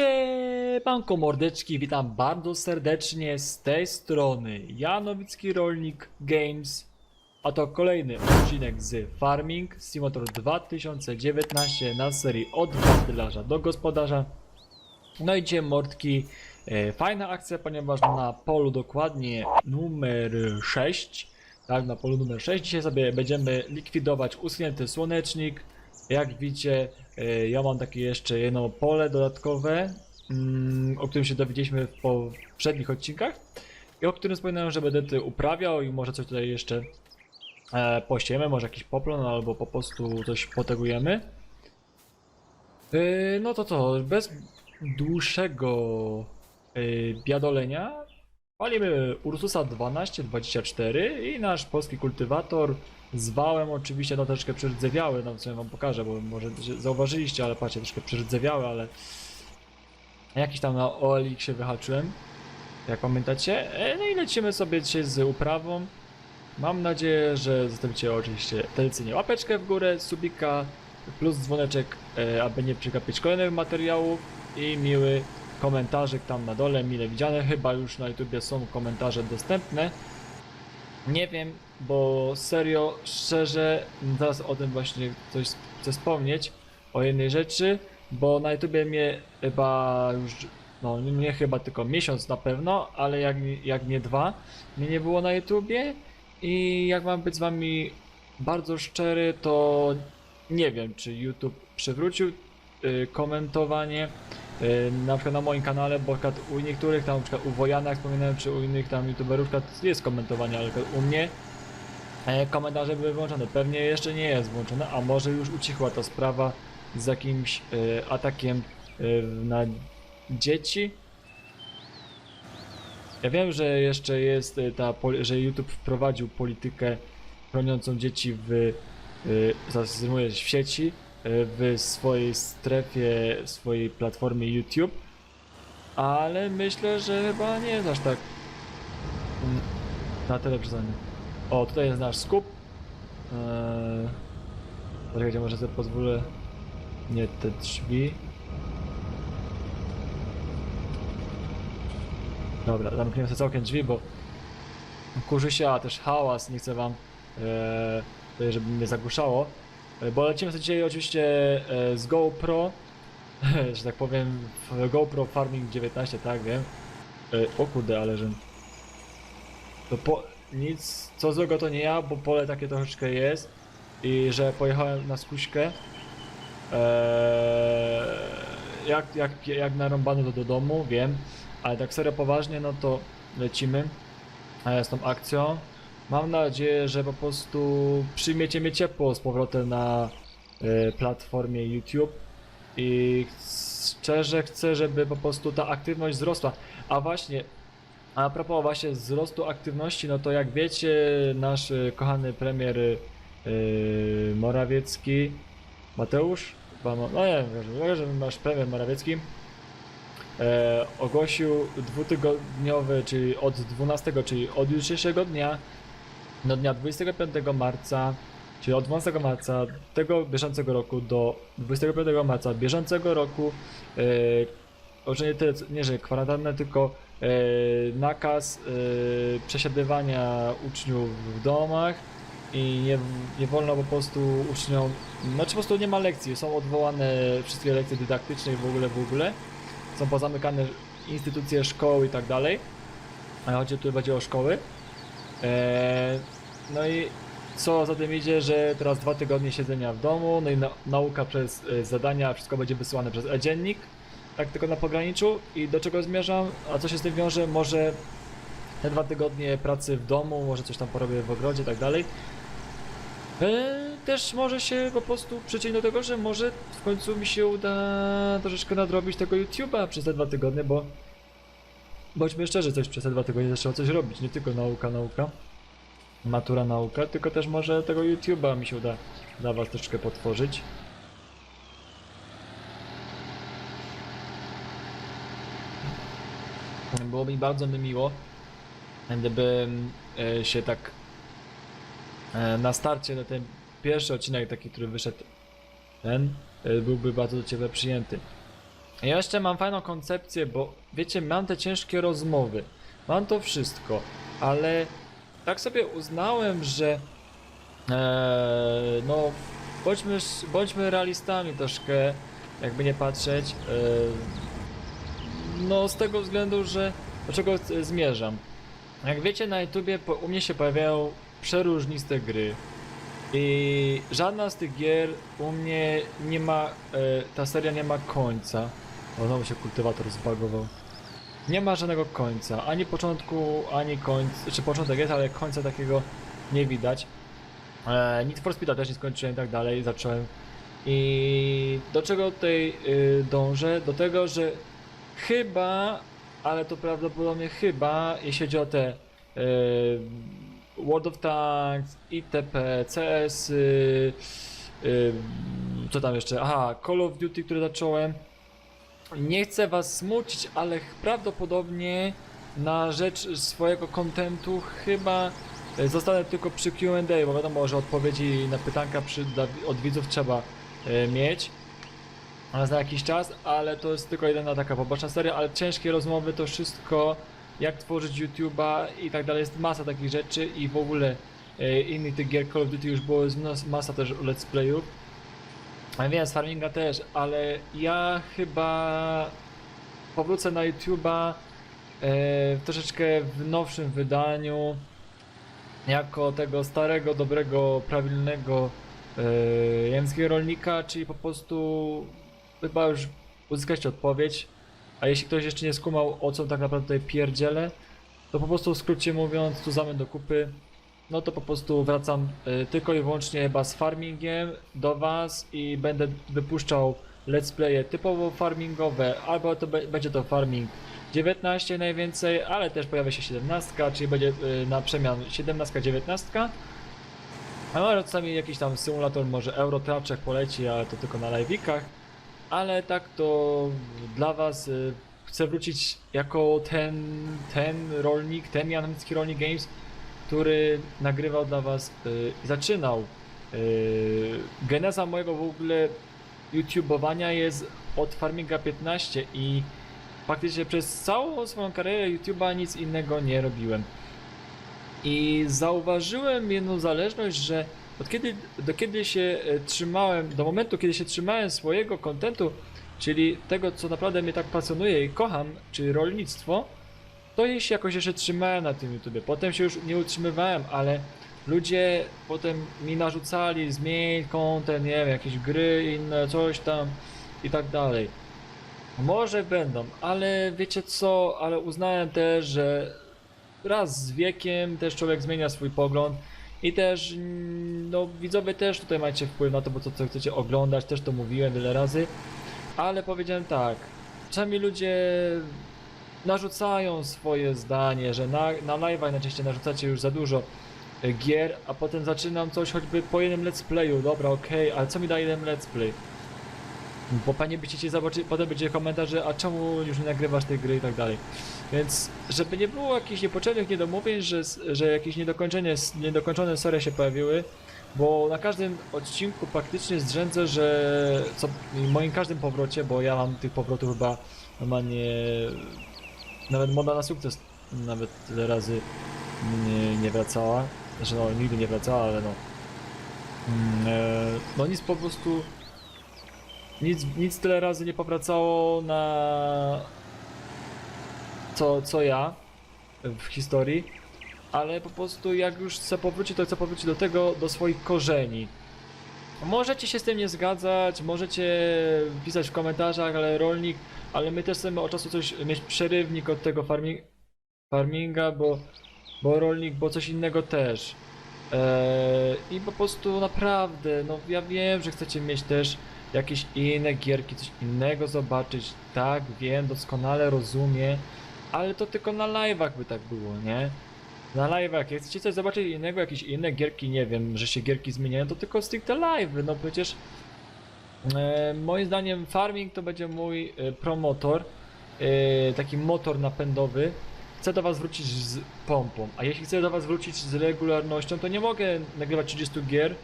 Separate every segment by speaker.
Speaker 1: Siemanko mordeczki, witam bardzo serdecznie z tej strony Janowicki Rolnik Games A to kolejny odcinek z Farming Simulator 2019 na serii od handlarza do gospodarza. No i dzisiaj mordki, e, fajna akcja, ponieważ na polu dokładnie numer 6 Tak, na polu numer 6 dzisiaj sobie będziemy likwidować uschnięty słonecznik jak widzicie, e, ja mam takie jeszcze jedno pole dodatkowe, mm, o którym się dowiedzieliśmy w poprzednich odcinkach i o którym wspominałem, że będę tutaj uprawiał i może coś tutaj jeszcze e, posiejemy, może jakiś poplon albo po prostu coś potegujemy. E, no to to, bez dłuższego biadolenia palimy Ursusa 1224 i nasz polski kultywator z wałem oczywiście, troszkę przyrdzewiały, no co ja wam pokażę, bo może zauważyliście, ale patrzcie, troszkę przyrdzewiały, ale jakiś tam na OLX się wyhaczyłem, jak pamiętacie. E, No i lecimy sobie dzisiaj z uprawą. Mam nadzieję, że zostawicie oczywiście tradycyjnie łapeczkę w górę, subika, plus dzwoneczek, e, aby nie przegapić kolejnych materiałów i miły komentarzyk tam na dole, mile widziane. Chyba już na YouTubie są komentarze dostępne. Nie wiem, bo serio, szczerze, zaraz o tym właśnie coś chcę wspomnieć, o jednej rzeczy, bo na YouTubie mnie chyba już, no nie chyba tylko miesiąc na pewno, ale jak, jak nie dwa, mnie nie było na YouTubie i jak mam być z wami bardzo szczery, to nie wiem, czy YouTube przywrócił y, komentowanie na przykład na moim kanale, bo u niektórych tam, na przykład u Wojana, jak wspominałem, czy u innych tam youtuberów, jest komentowanie, ale u mnie e, komentarze były włączone. Pewnie jeszcze nie jest włączone, a może już ucichła ta sprawa z jakimś e, atakiem e, na dzieci. Ja wiem, że jeszcze jest ta, że YouTube wprowadził politykę chroniącą dzieci w, w sieci, w swojej strefie, w swojej platformie YouTube, ale myślę, że chyba nie jest aż tak mm, na tyle przesadzony. O, tutaj jest nasz skup. Eee, Poczekajcie, może sobie pozwolę. Nie te drzwi. Dobra, zamkniemy sobie całkiem drzwi, bo kurzy się, a też hałas, nie chcę wam, e, tutaj, żeby mnie zagłuszało. E, Bo lecimy sobie dzisiaj oczywiście e, z GoPro, że tak powiem, GoPro Farming 19, tak wiem. E, o kurde, ale że... To po... nic, co złego to nie ja, bo pole takie troszeczkę jest i że pojechałem na skuśkę. Eee, jak, jak, jak narąbany to do domu, wiem, ale tak serio poważnie, no to lecimy z tą akcją. Mam nadzieję, że po prostu przyjmiecie mnie ciepło z powrotem na e, platformie YouTube i szczerze chcę, żeby po prostu ta aktywność wzrosła. A właśnie, a propos właśnie wzrostu aktywności, no to jak wiecie, nasz e, kochany premier e, Morawiecki, Mateusz, chyba no nie wiem, że nasz premier Morawiecki ogłosił dwutygodniowy, czyli od 12, czyli od jutrzejszego dnia do dnia 25 marca, czyli od 12 marca tego bieżącego roku do 25 marca bieżącego roku nie, tyle, nie że kwarantannę, tylko e, nakaz e, przesiadywania uczniów w domach i nie, nie wolno po prostu uczniom, znaczy po prostu nie ma lekcji, są odwołane wszystkie lekcje dydaktyczne i w ogóle, w ogóle, są pozamykane instytucje szkoły i tak dalej, a chodzi tu o szkoły. Eee, no i co za tym idzie, że teraz dwa tygodnie siedzenia w domu, no i na, nauka przez e, zadania, wszystko będzie wysyłane przez e-dziennik, tak tylko na pograniczu. I do czego zmierzam, a co się z tym wiąże, może te dwa tygodnie pracy w domu, może coś tam porobię w ogrodzie i tak dalej. Eee, też może się po prostu przyczynić do tego, że może w końcu mi się uda troszeczkę nadrobić tego YouTube'a przez te dwa tygodnie, bo bądźmy szczerzy, coś przez te dwa tygodnie trzeba coś robić, nie tylko nauka, nauka, matura, nauka, tylko też może tego YouTube'a mi się uda dla was troszeczkę potworzyć. Byłoby mi bardzo mi miło, gdybym e, się tak e, na starcie na ten pierwszy odcinek taki, który wyszedł ten, e, byłby bardzo do Ciebie przyjęty. Ja jeszcze mam fajną koncepcję, bo wiecie, mam te ciężkie rozmowy, mam to wszystko, ale tak sobie uznałem, że e, no bądźmy, bądźmy realistami troszkę, jakby nie patrzeć. E, no z tego względu, że do czego zmierzam. Jak wiecie na YouTubie po, u mnie się pojawiają przeróżniste gry. I żadna z tych gier u mnie nie ma, e, ta seria nie ma końca. O, znowu się kultywator zbagował. Nie ma żadnego końca, ani początku, ani końca, czy początek jest, ale końca takiego nie widać. E, Need for Speed'a też nie skończyłem i tak dalej, zacząłem. I do czego tutaj y, dążę? Do tego, że chyba, ale to prawdopodobnie chyba, jeśli chodzi o te y, World of Tanks, ITP, CS, y, y, co tam jeszcze? Aha, Call of Duty, które zacząłem. Nie chcę was smucić, ale prawdopodobnie na rzecz swojego kontentu chyba e, zostanę tylko przy Q&A, bo wiadomo, że odpowiedzi na pytanka przy, dla- od widzów trzeba e, mieć za jakiś czas, ale to jest tylko jedna taka poboczna seria, ale ciężkie rozmowy to wszystko, jak tworzyć YouTube'a i tak dalej, jest masa takich rzeczy i w ogóle e, innych tych gier Call of Duty już było masa też let's playów. Wiem, z Farminga też, ale ja chyba powrócę na YouTube'a e, troszeczkę w nowszym wydaniu, jako tego starego, dobrego, prawilnego e, języka rolnika, czyli po prostu chyba już uzyskać odpowiedź. A jeśli ktoś jeszcze nie skumał o co tak naprawdę tutaj pierdzielę, to po prostu w skrócie mówiąc, tu zamę do kupy, no to po prostu wracam y, tylko i wyłącznie chyba z farmingiem do was i będę wypuszczał let's playe typowo farmingowe, albo to będzie to farming 19 najwięcej, ale też pojawia się 17, czyli będzie y, na przemian 17-19. A może czasami jakiś tam symulator, może Eurotraczek poleci, ale to tylko na live'ikach. Ale tak to dla was y, chcę wrócić jako ten, ten rolnik, ten Janomicki Rolnik Games, który nagrywał dla was y, zaczynał. Y, geneza mojego w ogóle YouTubeowania jest od Farminga 15 i faktycznie przez całą swoją karierę YouTube'a nic innego nie robiłem. I zauważyłem jedną zależność, że od kiedy, do kiedy się e, trzymałem, do momentu kiedy się trzymałem swojego kontentu, czyli tego co naprawdę mnie tak pasjonuje i kocham, czyli rolnictwo, to się jakoś jeszcze trzymałem na tym YouTubie. Potem się już nie utrzymywałem, ale ludzie potem mi narzucali zmień content, nie wiem, jakieś gry inne, coś tam i tak dalej. Może będą, ale wiecie co, ale uznałem też, że raz z wiekiem też człowiek zmienia swój pogląd i też, no widzowie też tutaj macie wpływ na to, bo co, co chcecie oglądać, też to mówiłem wiele razy, ale powiedziałem tak, czasami ludzie narzucają swoje zdanie, że na, na live'ach najczęściej narzucacie już za dużo e, gier, a potem zaczynam coś choćby po jednym let's playu, dobra, okej, ale co mi da jeden let's play? Bo panie chcieli zobaczyć, potem będzie komentarze, a czemu już nie nagrywasz tej gry i tak dalej. Więc żeby nie było jakichś niepotrzebnych niedomówień, że, że jakieś niedokończenie, niedokończone serie się pojawiły, bo na każdym odcinku praktycznie zdrzędzę, że co, i moim każdym powrocie, bo ja mam tych powrotów chyba normalnie nawet moda na sukces nawet tyle razy nie, nie wracała. Znaczy no nigdy nie wracała, ale no. Mm, e, no nic po prostu nic, nic tyle razy nie powracało na co, co ja w historii, ale po prostu jak już chcę powrócić, to chcę powrócić do tego, do swoich korzeni. Możecie się z tym nie zgadzać, możecie pisać w komentarzach, ale rolnik, ale my też chcemy od czasu coś mieć przerywnik od tego farming, farminga, bo, bo rolnik, bo coś innego też. Eee, I po prostu naprawdę, no ja wiem, że chcecie mieć też jakieś inne gierki, coś innego zobaczyć. Tak, wiem, doskonale rozumiem, ale to tylko na live'ach by tak było, nie? Na live'ach, jak chcecie coś zobaczyć innego, jakieś inne gierki, nie wiem, że się gierki zmieniają, to tylko stricte live, no przecież moim zdaniem farming to będzie mój e, promotor, e, taki motor napędowy. Chcę do was wrócić z pompą, a jeśli chcę do was wrócić z regularnością, to nie mogę nagrywać 30 gier,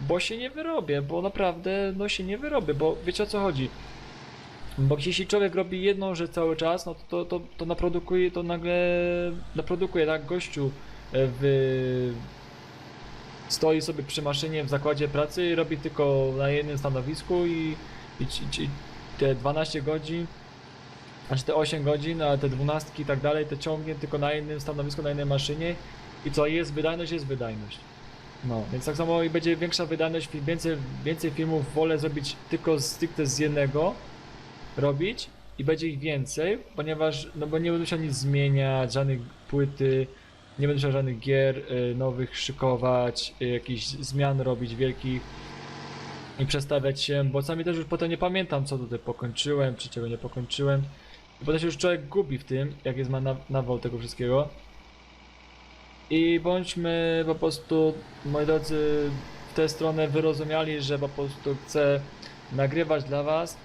Speaker 1: bo się nie wyrobię, bo naprawdę no się nie wyrobię, bo wiecie o co chodzi. Bo jeśli człowiek robi jedną rzecz cały czas, no to, to, to, to naprodukuje, to nagle naprodukuje, tak? Gościu e, w... stoi sobie przy maszynie w zakładzie pracy i robi tylko na jednym stanowisku i, i, ci- te 12 godzin, znaczy te 8 godzin, a te 12 i tak dalej, to ciągnie tylko na jednym stanowisku, na jednej maszynie i co, jest wydajność, jest wydajność. No, więc tak samo i będzie większa wydajność, więcej, więcej filmów wolę zrobić tylko stricte z jednego, robić i będzie ich więcej, ponieważ, no bo nie będę musiał nic zmieniać, żadnych płyty, nie będę żadnych gier y, nowych szykować, y, jakichś zmian robić wielkich i przestawiać się, bo sami też już potem nie pamiętam co tutaj pokończyłem, czy czego nie pokończyłem. I potem się już człowiek gubi w tym, jak jest ma na- nawał tego wszystkiego. I bądźmy po prostu, moi drodzy, w tę stronę wyrozumiali, że po prostu chcę nagrywać dla was,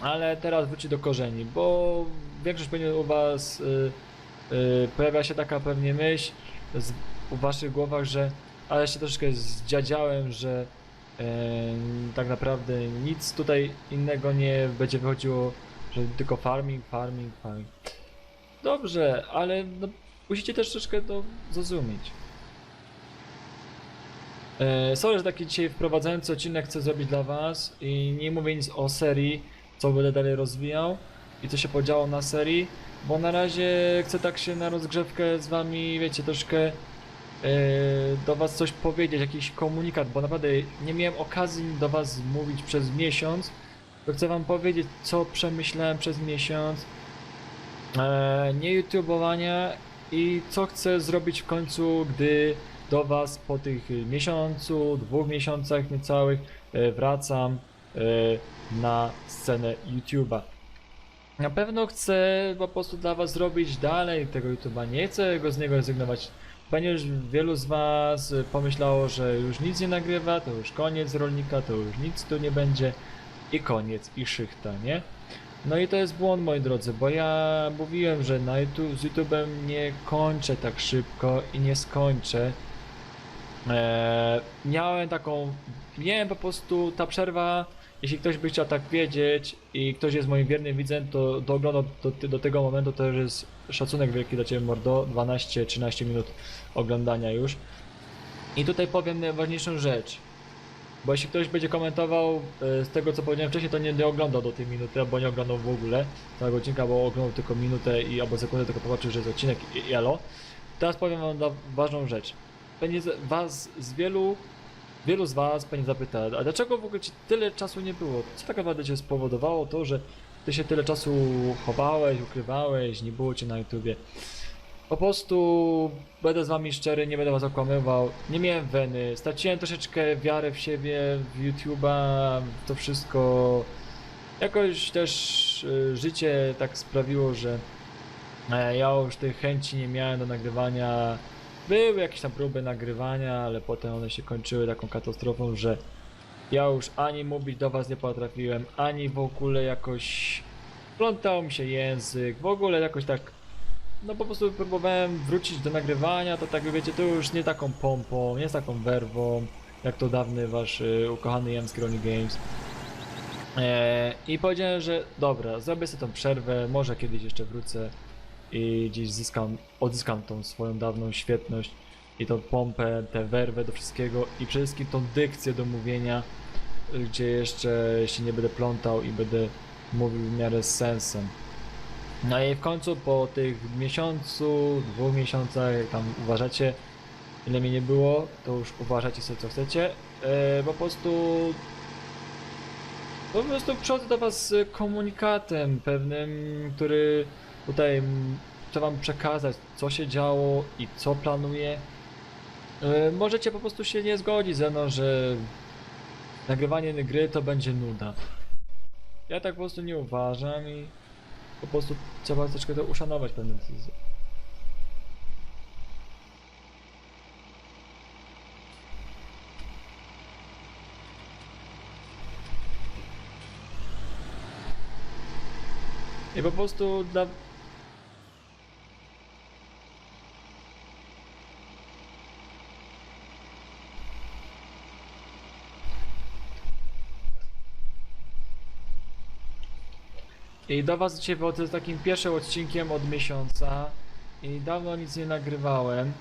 Speaker 1: ale teraz wrócić do korzeni, bo większość pewnie u was y, y, pojawia się taka pewnie myśl w waszych głowach, że ale się troszeczkę zdziadziałem, że e, tak naprawdę nic tutaj innego nie będzie wychodziło, że tylko farming, farming, farming. Dobrze, ale no, musicie też troszeczkę to zrozumieć. E, sorry, że taki dzisiaj wprowadzający odcinek chcę zrobić dla was i nie mówię nic o serii, co będę dalej rozwijał i co się podziało na serii, bo na razie chcę tak się na rozgrzewkę z wami, wiecie, troszkę e, do was coś powiedzieć, jakiś komunikat, bo naprawdę nie miałem okazji do was mówić przez miesiąc, to chcę wam powiedzieć, co przemyślałem przez miesiąc, e, nie YouTubeowania i co chcę zrobić w końcu, gdy do Was po tych miesiącu, dwóch miesiącach niecałych e, wracam na scenę YouTube'a. Na pewno chcę po prostu dla Was zrobić dalej tego YouTube'a, nie chcę go z niego rezygnować. Pewnie już wielu z Was pomyślało, że już nic nie nagrywa, to już koniec rolnika, to już nic tu nie będzie i koniec, i szychta, nie? No i to jest błąd, moi drodzy, bo ja mówiłem, że na YouTube, z YouTube'em nie kończę tak szybko i nie skończę. Eee, miałem taką, miałem po prostu ta przerwa, jeśli ktoś by chciał tak wiedzieć i ktoś jest moim wiernym widzem, to do, do, do tego momentu, to już jest szacunek wielki dla Ciebie mordo, 12-13 minut oglądania już. I tutaj powiem najważniejszą rzecz. Bo jeśli ktoś będzie komentował e, z tego co powiedziałem wcześniej, to nie, nie oglądał do tej minuty, albo nie oglądał w ogóle całego odcinka, bo oglądał tylko minutę i albo sekundę, tylko popatrzył, że jest odcinek i i elo. Teraz powiem wam ważną rzecz. Z was z wielu, wielu z was pewnie zapyta, a dlaczego w ogóle ci tyle czasu nie było? Co tak naprawdę cię spowodowało to, że ty się tyle czasu chowałeś, ukrywałeś, nie było cię na YouTubie? Po prostu będę z wami szczery, nie będę was okłamywał. Nie miałem weny, straciłem troszeczkę wiarę w siebie, w YouTube'a, to wszystko. Jakoś też y, życie tak sprawiło, że e, ja już tych chęci nie miałem do nagrywania. Były jakieś tam próby nagrywania, ale potem one się kończyły taką katastrofą, że ja już ani mówić do was nie potrafiłem, ani w ogóle jakoś plątał mi się język, w ogóle jakoś tak no po prostu próbowałem wrócić do nagrywania, to tak wiecie, to już nie taką pompą, nie z taką werwą, jak to dawny wasz y, ukochany Jamski Rolling Games. Eee, I powiedziałem, że dobra, zrobię sobie tą przerwę, może kiedyś jeszcze wrócę i gdzieś zyskam, odzyskam tą swoją dawną świetność i tą pompę, tę werwę do wszystkiego i przede wszystkim tą dykcję do mówienia, gdzie jeszcze się nie będę plątał i będę mówił w miarę z sensem. No i w końcu po tych miesiącu, dwóch miesiącach, jak tam uważacie, ile mnie nie było, to już uważacie sobie co chcecie. E, po prostu po prostu przychodzę do was z komunikatem pewnym, który tutaj chcę wam przekazać, co się działo i co planuję. E, możecie po prostu się nie zgodzić ze mną, że nagrywanie gry to będzie nuda. Ja tak po prostu nie uważam i po prostu trzeba troszeczkę to uszanować pewne decyzje. I po prostu dla... I do was dzisiaj wychodzę z takim pierwszym odcinkiem od miesiąca i dawno nic nie nagrywałem.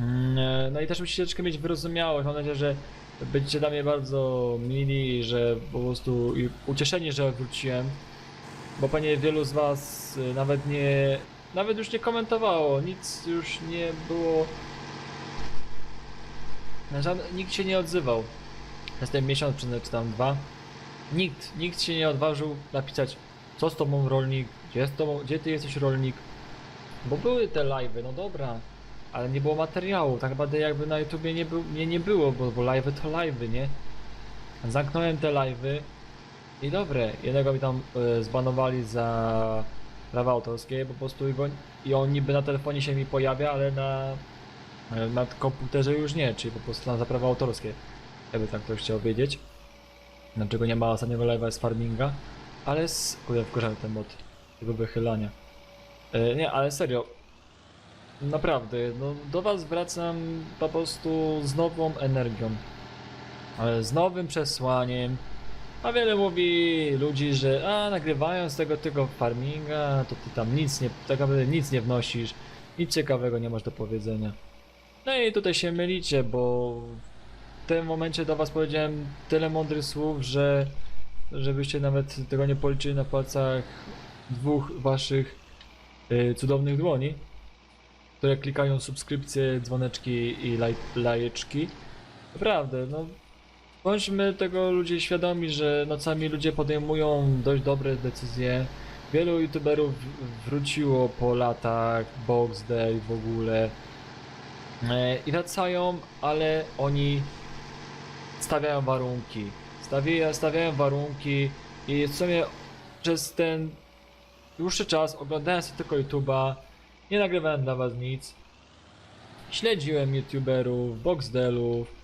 Speaker 1: Mm, e, No i też musicie troszeczkę mieć wyrozumiałość. Mam nadzieję, że będziecie dla mnie bardzo mili że po prostu i ucieszeni, że wróciłem. Bo panie wielu z was y, nawet nie. Nawet już nie komentowało, nic już nie było. Nikt się nie odzywał. Przez ten miesiąc, czy tam dwa. Nikt, nikt się nie odważył napisać, co z tobą rolnik, gdzie, z tobą, gdzie ty jesteś rolnik. Bo były te live'y, no dobra, ale nie było materiału, tak naprawdę jakby na YouTubie nie, był, nie, nie było, bo, bo live'y to live'y, nie? Zamknąłem te live'y i dobre, jednego mi tam e, zbanowali za prawa autorskie, po prostu i, i on niby na telefonie się mi pojawia, ale na, e, na komputerze już nie, czyli po prostu za prawa autorskie, jakby tak ktoś chciał wiedzieć. Dlaczego nie ma ostatniego live'a z farminga, ale z... Kurde, wkurzamy ten mod, tego wychylania. E, nie, ale serio, Naprawdę, no do was wracam po prostu z nową energią. e, Z nowym przesłaniem. A wiele mówi ludzi, że a nagrywają z tego tego farminga, to ty tam nic nie, tak naprawdę nic nie wnosisz, nic ciekawego nie masz do powiedzenia. No i tutaj się mylicie, bo w tym momencie do was powiedziałem tyle mądrych słów, że żebyście nawet tego nie policzyli na palcach dwóch waszych y, cudownych dłoni które klikają subskrypcje, dzwoneczki i laj, lajeczki. Naprawdę, no bądźmy tego ludzie świadomi, że nocami ludzie podejmują dość dobre decyzje. Wielu youtuberów wróciło po latach, Box Day w ogóle e, i wracają, ale oni stawiają warunki. Stawiają, stawiają warunki i w sumie przez ten dłuższy czas oglądałem sobie tylko YouTube'a, nie nagrywałem dla was nic. Śledziłem youtuberów, boxdelów,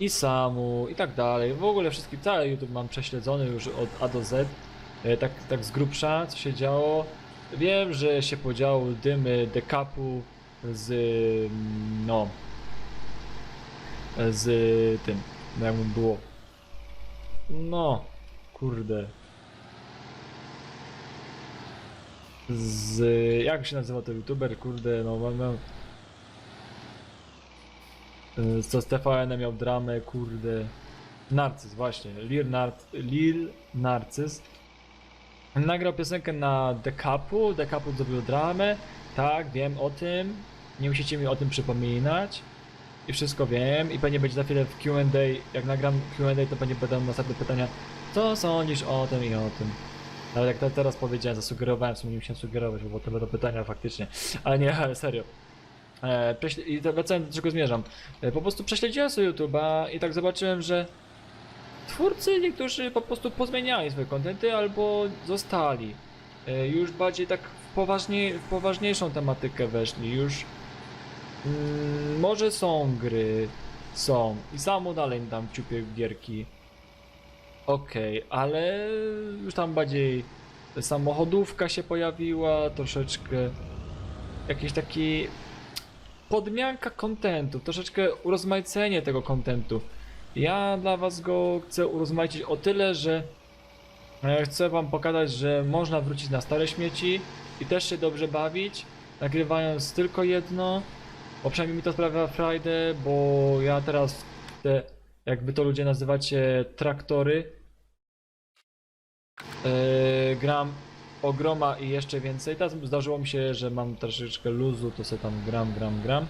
Speaker 1: i samu i tak dalej. W ogóle wszystkie, cały YouTube mam prześledzony już od A do Z. E, Tak, tak z grubsza, co się działo. Wiem, że się podziało dymy dekapu z mm, no z tym, jak mu było. No, kurde. z... jak się nazywa ten youtuber, kurde, no mam... mam. Y, co z TVN miał dramę, kurde... Narcyz, właśnie, Lil, Nar... Lil Narcyz. Nagrał piosenkę na Decapu, Decapu zrobił dramę, tak, wiem o tym, nie musicie mi o tym przypominać. I wszystko wiem i pewnie będzie za chwilę w Q&A, jak nagram Q&A to pewnie będą następne pytania Co sądzisz o tym i o tym? Nawet jak teraz powiedziałem, zasugerowałem, sumie nie musiałem sugerować, bo to będą pytania faktycznie. Ale nie, ale serio. E, I wracając do czego zmierzam. E, po prostu prześledziłem sobie YouTube'a i tak zobaczyłem, że twórcy niektórzy po prostu pozmieniali swoje kontenty albo zostali. E, już bardziej tak w, poważniej, w poważniejszą tematykę weszli. Już mm, może są gry, są i samo dalej tam ciupię gierki. Okej, ale już tam bardziej samochodówka się pojawiła, troszeczkę jakiś taki podmianka kontentu, troszeczkę urozmaicenie tego kontentu. Ja dla was go chcę urozmaicić o tyle, że e, chcę wam pokazać, że można wrócić na stare śmieci i też się dobrze bawić, nagrywając tylko jedno, bo przynajmniej mi to sprawia Friday, bo ja teraz te, jakby to ludzie nazywacie, traktory, Yy, gram ogroma i jeszcze więcej. Teraz zdarzyło mi się, że mam troszeczkę luzu, to sobie tam gram, gram, gram.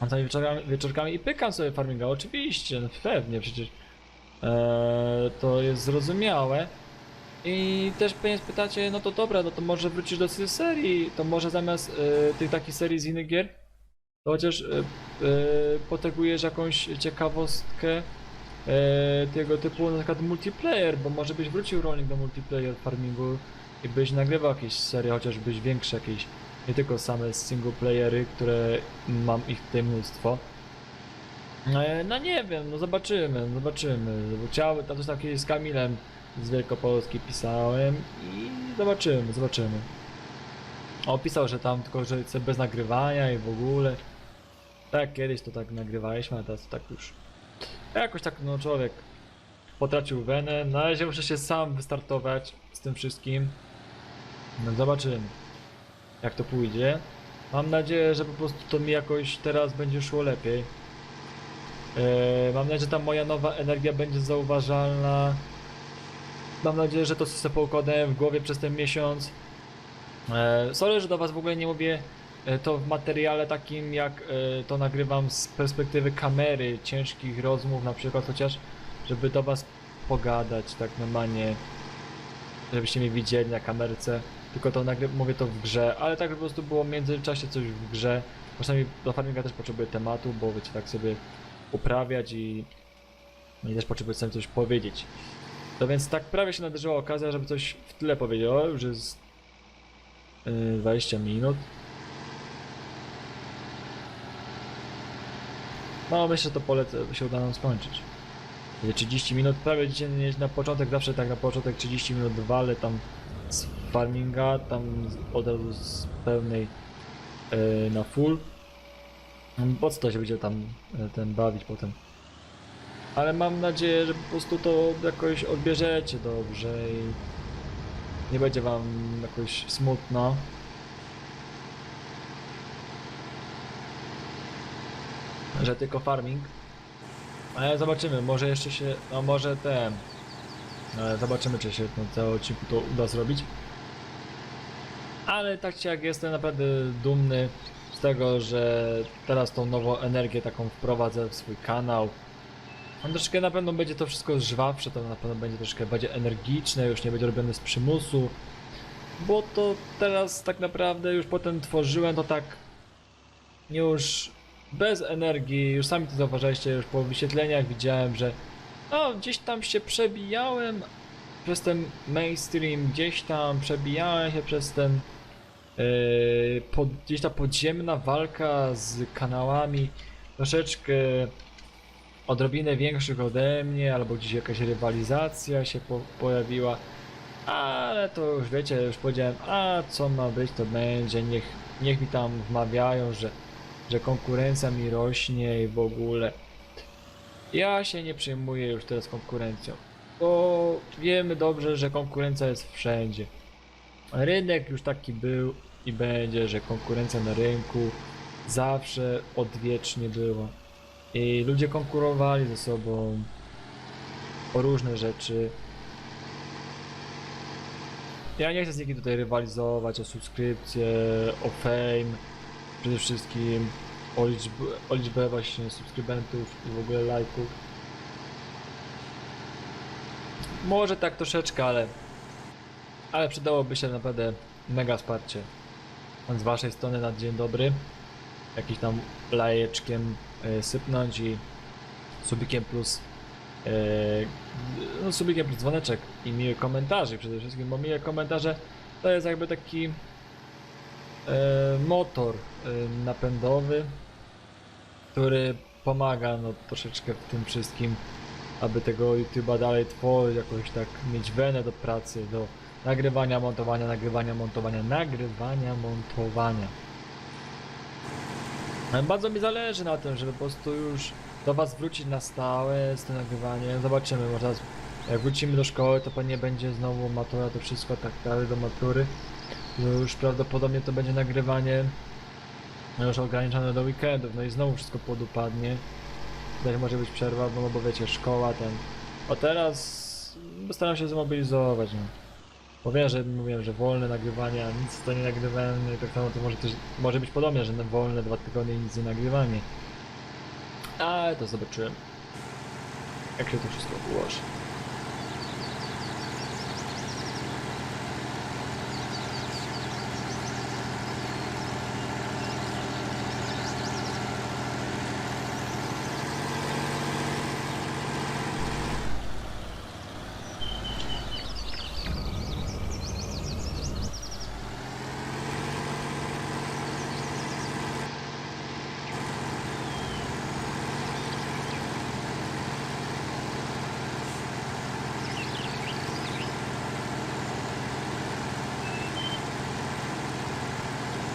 Speaker 1: A tam wieczorami, wieczorkami i pykam sobie farminga, oczywiście, no pewnie, przecież eee, to jest zrozumiałe. I też pewnie spytacie, no to dobra, no to może wrócisz do serii, to może zamiast e, tych takich serii z innych gier, to chociaż e, e, potegujesz jakąś ciekawostkę e, tego typu na przykład multiplayer, bo może byś wrócił rolnik do multiplayer farmingu i byś nagrywał jakieś serie, chociażbyś większe jakieś, nie tylko same single playery, które mam ich tutaj mnóstwo. No nie wiem, no zobaczymy, zobaczymy. Bo Chciałem, to też takie z Kamilem z Wielkopolski pisałem i zobaczymy, zobaczymy. Opisał, że tam tylko, że chce bez nagrywania i w ogóle. Tak, kiedyś to tak nagrywaliśmy, a teraz tak już. Jakoś tak, no człowiek potracił wenę. Na razie muszę się sam wystartować z tym wszystkim. No zobaczymy, jak to pójdzie. Mam nadzieję, że po prostu to mi jakoś teraz będzie szło lepiej. Eee, mam nadzieję, że ta moja nowa energia będzie zauważalna. Mam nadzieję, że to sobie poukładałem w głowie przez ten miesiąc. Eee, sorry, że do Was w ogóle nie mówię to w materiale takim, jak e, to nagrywam z perspektywy kamery, ciężkich rozmów na przykład, chociaż żeby do Was pogadać tak normalnie, żebyście mnie widzieli na kamerce. Tylko to nagry- mówię to w grze, ale tak po prostu było w międzyczasie coś w grze. Czasami do farminga też potrzebuję tematu, bo wiecie, tak sobie uprawiać i, i też potrzebuję sobie coś powiedzieć. To więc tak prawie się nadarzyła okazja, żeby coś w tyle powiedzieć. O, już jest yy, 20 minut. No, myślę, że to polecę, się uda nam skończyć. Będzie 30 minut, prawie dzisiaj nie- na początek, zawsze tak na początek 30 minut walę tam z farminga, tam od razu z pełnej yy, na full. Mm, Po co to się będzie tam e, ten bawić potem? Ale mam nadzieję, że po prostu to jakoś odbierzecie dobrze i nie będzie wam jakoś smutno. Że tylko farming. Ale zobaczymy, może jeszcze się, no może ten, ale zobaczymy czy się na całym odcinku to uda zrobić. Ale tak czy jak jestem naprawdę dumny z tego, że teraz tą nową energię taką wprowadzę w swój kanał. On troszkę na pewno będzie to wszystko żwawsze, to na pewno będzie troszkę bardziej energiczne, już nie będzie robione z przymusu. Bo to teraz tak naprawdę już potem tworzyłem to tak już bez energii, już sami to zauważyliście, już po wyświetleniach widziałem, że no gdzieś tam się przebijałem przez ten mainstream, gdzieś tam przebijałem się przez ten Yy, pod, gdzieś ta podziemna walka z kanałami troszeczkę odrobinę większych ode mnie, albo gdzieś jakaś rywalizacja się po, pojawiła. Ale to już wiecie, już powiedziałem, a co ma być, to będzie, niech, niech mi tam wmawiają, że, że konkurencja mi rośnie i w ogóle. Ja się nie przejmuję już teraz konkurencją, bo wiemy dobrze, że konkurencja jest wszędzie. Rynek już taki był i będzie, że konkurencja na rynku zawsze odwiecznie była. I ludzie konkurowali ze sobą o różne rzeczy. Ja nie chcę z nikim tutaj rywalizować o subskrypcje, o fame, przede wszystkim o liczbę, o liczbę właśnie subskrybentów i w ogóle lajków. Może tak troszeczkę, ale ale przydałoby się naprawdę mega wsparcie z waszej strony na dzień dobry. Jakiś tam lajeczkiem e, sypnąć i subikiem plus e, no subikiem plus dzwoneczek i miłe komentarze przede wszystkim, bo miłe komentarze to jest jakby taki motor e, napędowy, który pomaga no troszeczkę w tym wszystkim, aby tego YouTube'a dalej tworzyć, jakoś tak mieć wenę do pracy, do nagrywania, montowania, nagrywania, montowania, nagrywania, montowania. Ale Bardzo mi zależy na tym, żeby po prostu już do Was wrócić na stałe z tym nagrywaniem. Zobaczymy, może jak wrócimy do szkoły, to pewnie będzie znowu matura, to wszystko tak dalej do matury. To już prawdopodobnie to będzie nagrywanie no już ograniczone do weekendów, no i znowu wszystko podupadnie. Tutaj może być przerwa, no bo wiecie, szkoła, ten... A teraz staram się zmobilizować, no. Bo wiem, że mówiłem, że wolne nagrywanie, a nic to nie nagrywałem, no i tak samo to może też, może być podobnie, że wolne dwa tygodnie nic nie nagrywanie. Ale to zobaczyłem. Jak się to wszystko ułoży.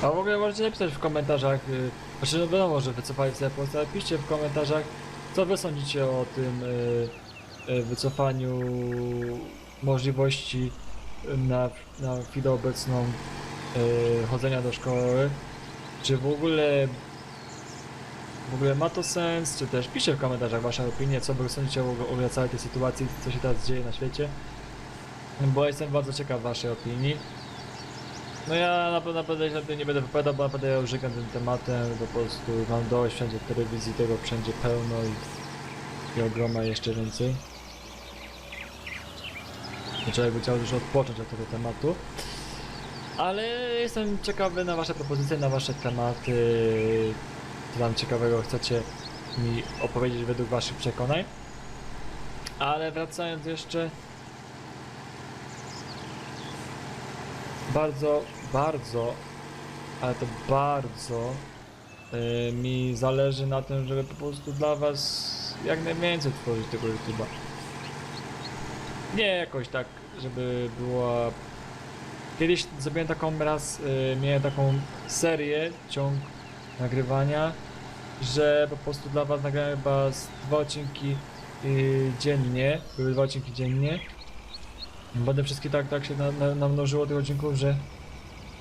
Speaker 1: A w ogóle możecie napisać w komentarzach, y, znaczy no wiadomo, że wycofali sobie post, ale piszcie w komentarzach, co wy sądzicie o tym, y, e, wycofaniu możliwości na, na chwilę obecną e, chodzenia do szkoły. Czy w ogóle w ogóle ma to sens, czy też piszcie w komentarzach wasze opinie, co wy sądzicie o, o całej tej sytuacji, co się teraz dzieje na świecie. Bo jestem bardzo ciekaw waszej opinii. No ja naprawdę, naprawdę się na tym nie będę wypowiadał, bo naprawdę ja już żegam tym tematem, po prostu mam dość wszędzie w telewizji, tego wszędzie pełno i, i jeszcze więcej. Człowiek by chciał już odpocząć od tego tematu. Ale jestem ciekawy na wasze propozycje, na wasze tematy, co tam ciekawego chcecie mi opowiedzieć według waszych przekonań. Ale wracając jeszcze bardzo, bardzo, ale to bardzo yy, mi zależy na tym, żeby po prostu dla was jak najwięcej tworzyć tego YouTube'a. Nie jakoś tak, żeby była... Kiedyś zrobiłem taką raz, yy, miałem taką serię, ciąg nagrywania, że po prostu dla was nagrałem chyba dwa odcinki yy, dziennie, były dwa odcinki dziennie. Potem wszystkie tak, tak się na, na, tych odcinków, że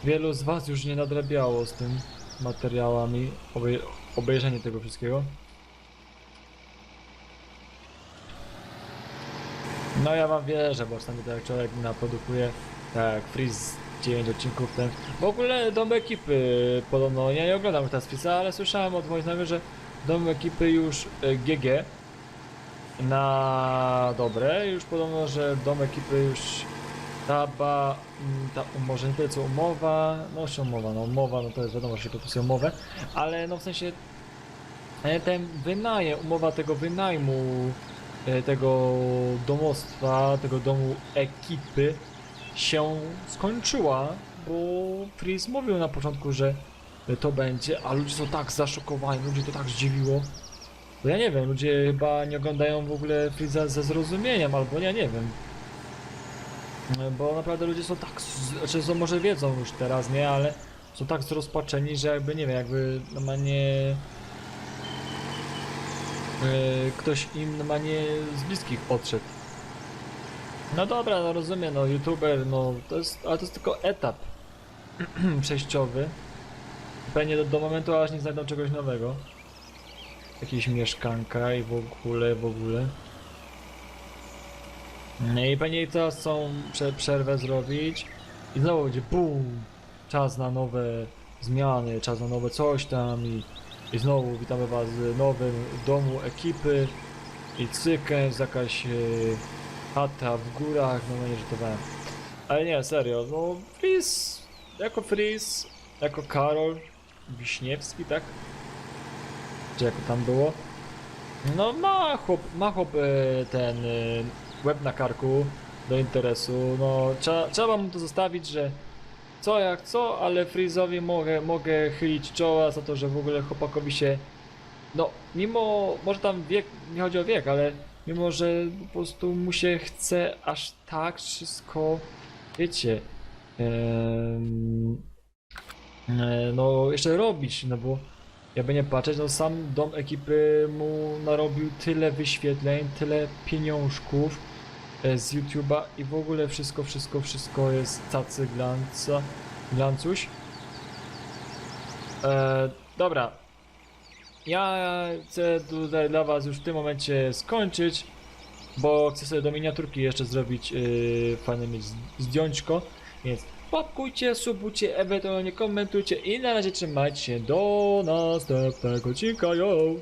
Speaker 1: wielu z was już nie nadrabiało z tym materiałami, obej obejrzenie tego wszystkiego. No ja wam wierzę, bo czasami tak człowiek naprodukuje, tak Freeze 9 odcinków ten. W ogóle dom ekipy podobno, ja nie oglądam teraz Freeza, ale słyszałem od moich znajomych, że dom ekipy już e, GG na dobre, już podobno, że dom ekipy już ta ba, mm, ta um- może nie tyle co umowa, no jeszcze umowa, no umowa, no to jest wiadomo, że się podpisuje umowę, ale no w sensie e, ten wynajem, umowa tego wynajmu e, tego domostwa, tego domu ekipy się skończyła, bo Freeze mówił na początku, że to będzie, a ludzie są tak zaszokowani, ludzie to tak zdziwiło. Bo ja nie wiem, ludzie chyba nie oglądają w ogóle Freeza ze zrozumieniem, albo ja nie wiem. E, Bo naprawdę ludzie są tak, znaczy są, może wiedzą już teraz, nie, ale są tak zrozpaczeni, że jakby, nie wiem, jakby normalnie e, ktoś im normalnie z bliskich odszedł. No dobra, no rozumiem, no youtuber, no to jest, ale to jest tylko etap przejściowy. Pewnie do, do momentu, aż nie znajdą czegoś nowego. Jakieś mieszkanka i w ogóle, w ogóle. No i pewnie teraz chcą prze, przerwę zrobić i znowu będzie BUM! Czas na nowe zmiany, czas na nowe coś tam i, i znowu witamy was w nowym domu ekipy i cykę jakaś e, chata w górach, no nie żartowałem. Ale nie, serio, no Freeze, jako Freeze, jako Karol Wiśniewski, tak? Czy jak tam było? No ma chłop, ma chłop e, ten e, łeb na karku do interesu, no trzeba, trzeba mu to zostawić, że co jak co, ale Freeze'owi mogę, mogę chylić czoła za to, że w ogóle chłopakowi się no mimo, może tam wiek, nie chodzi o wiek, ale mimo, że po prostu mu się chce aż tak wszystko, wiecie, em, e, no jeszcze robić, no bo jakby nie patrzeć, no sam dom ekipy mu narobił tyle wyświetleń, tyle pieniążków e, z YouTube'a i w ogóle wszystko, wszystko, wszystko jest tacy glanca, glancuś. E, dobra. Ja chcę tutaj dla was już w tym momencie skończyć, bo chcę sobie do miniaturki jeszcze zrobić yy, fajne mieć z- zdjąćko, więc łapkujcie, subujcie, ewentualnie komentujcie i na razie trzymajcie się do następnego odcinka, yo!